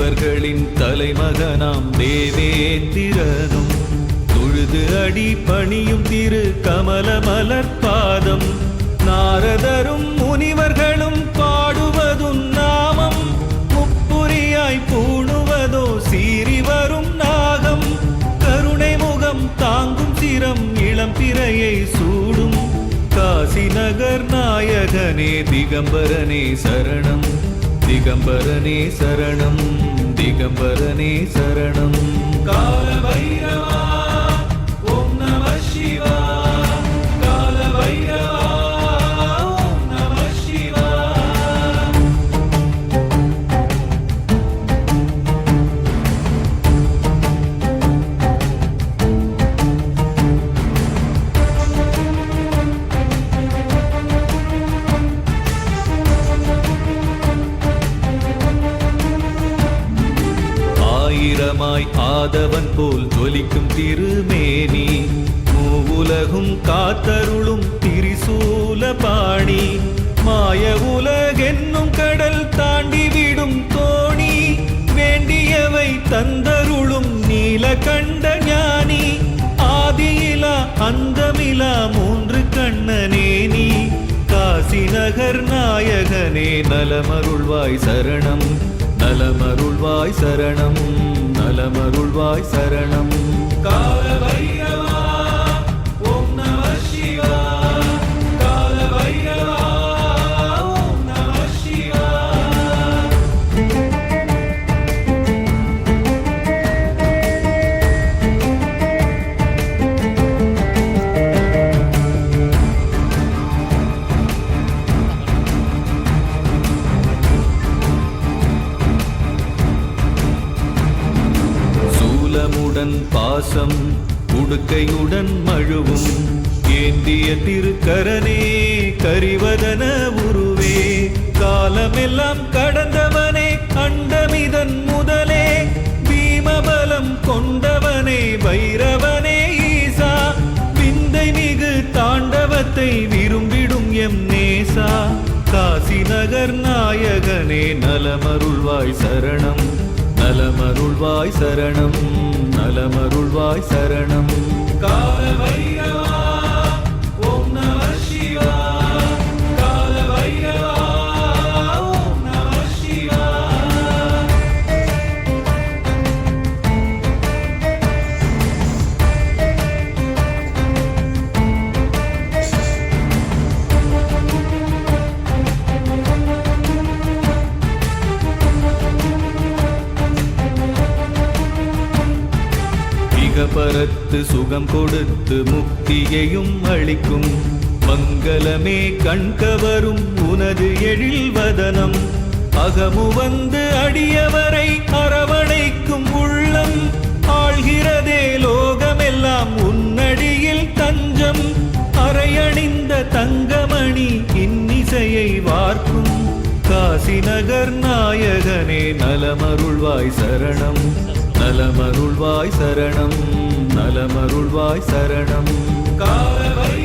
தேவர்களின் தலைமகனாம் தேவேந்திரனும். தொழுது அடி பணியும் திரு கமல மலர்பாதம் நாரதரும் முனிவர்களும் பாடுவதும் நாமம். முப்புரியாய் பூணுவதோ சீறி வரும் நாகம். கருணை முகம் தாங்கும் சிரம் இளம் பிறையை சூடும். காசி நகர் நாயகனே திகம்பரனே சரணம். திகம்பரனே சரணம் திகம்பரனே சரணம். கால மாதவன் போல் ஜொலிக்கும் திருமேனி மூவுலகும் காத்தருளும் திரிசூல பாணி மாய உலகென்னும் கடல் தாண்டி விடும் தோணி வேண்டியவை தந்தருளும் நீலகண்ட ஞானி ஆதியிலா அந்தமிலா மூன்று கண்ணனே நீ. காசி நகர் நாயகனே நலமருள்வாய் சரணம். நலமருள்வாய் சரணம் நலமருள்வாய் சரணம். காலவ சூலமுடன் பாசம் உடுக்கையுடன் மழுவும். ஏந்திய திருக்கரனே கரிவதன உருவே. காலமெல்லாம் கடந்தவனே அண்டமிதன் முதலே. பீமபலம் கொண்டவனே வைரவனே ஈசா. விந்தை மிகு தாண்டவத்தை விரும்பிடும் எம் நேசா. காசி நகர் நாயகனே நலமருள்வாய் சரணம் நலமருள்வாய் சரணம். நலமருள்வாய் சரணம். கால பைரவா மிக சுகம் கொடுத்து முக்தியையும் அளிக்கும். மங்களமே கண்கவரும் உனது எழில் வதனம் அகமு வந்து அடியவரை அரவணைக்கும் உள்ளம். ஆழ்கிறதே லோகமெல்லாம் உன்னடியில் தஞ்சம். அரையணிந்த தங்கமணி இன்னிசையை வார்க்கும். காசி நகர் நாயகனே நலமருள்வாய் சரணம். நலமருள்வாய் சரணம் நலமருள்வாய் சரணம். காலவை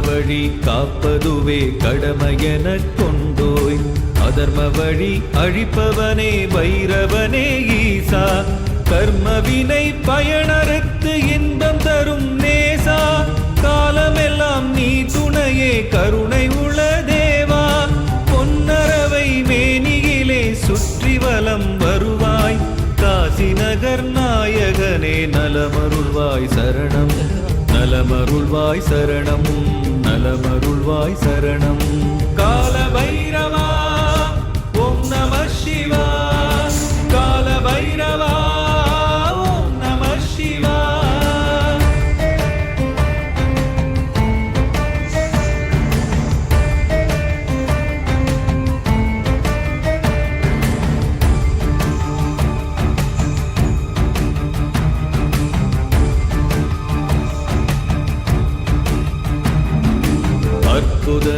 வழி காப்பதுவே கடமையெனக் கொண்டோய். அதர்ம வழி அழிப்பவனே வைரவனே ஈசா. கர்மவினை பயனறுத்து இன்பம் தரும் நேசா. காலமெல்லாம் நீ துணையே கருணை உள தேவா. பொன்னரவை மேனியிலே சுற்றி வலம் வருவாய். காசி நகர் நாயகனே நலமருள்வாய் சரணம். நலமருள்வாய் சரணமும் நலமருள்வாய் சரணம். கால பைரவா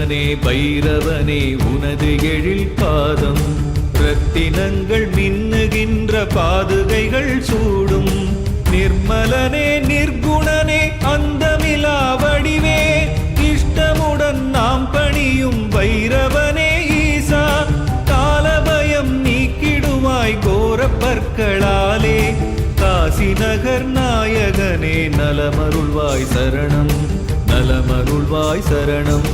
பயோதனே பைரவனே உனது எழில் பாதம். ரத்தினங்கள் மின்னுகின்ற பாதுகைகள் சூடும். நிர்மலனே நிர்குணனே அந்தமிலா வடிவே. இஷ்டமுடன் நாம் பணியும் பைரவனே ஈசா. காலபயம் நீக்கிடுவாய் கோரப்பற்களாலே. காசி நகர் நாயகனே நலமருள்வாய் சரணம். நலமருள்வாய் சரணம்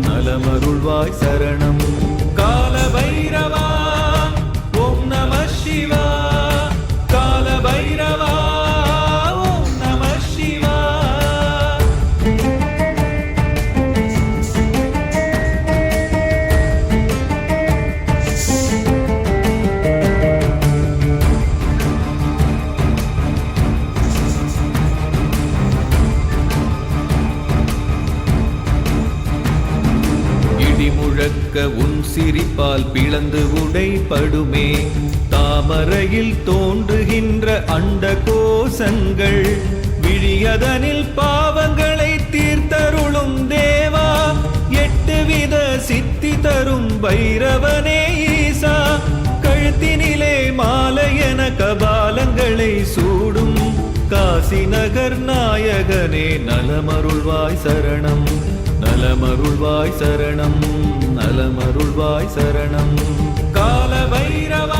நலமருள்வாய் சரணம். கால பைரவா முழக்க உன் சிரிப்பால் பிளந்து உடைப்படுமே. தாமரையில் தோன்றுகின்ற அண்ட கோசங்கள் விழியதனில் பாவங்களை தீர்த்தருளும் தேவா. எட்டு வித சித்தி தரும் பைரவனே ஈசா. கழுத்தினிலே மாலையன கபாலங்களை சூடும் காசி நகர் நாயகனே நலமருள்வாய் சரணம் நலமருள்வாய் சரணம். நலமருள்வாய் சரணம். கால பைரவா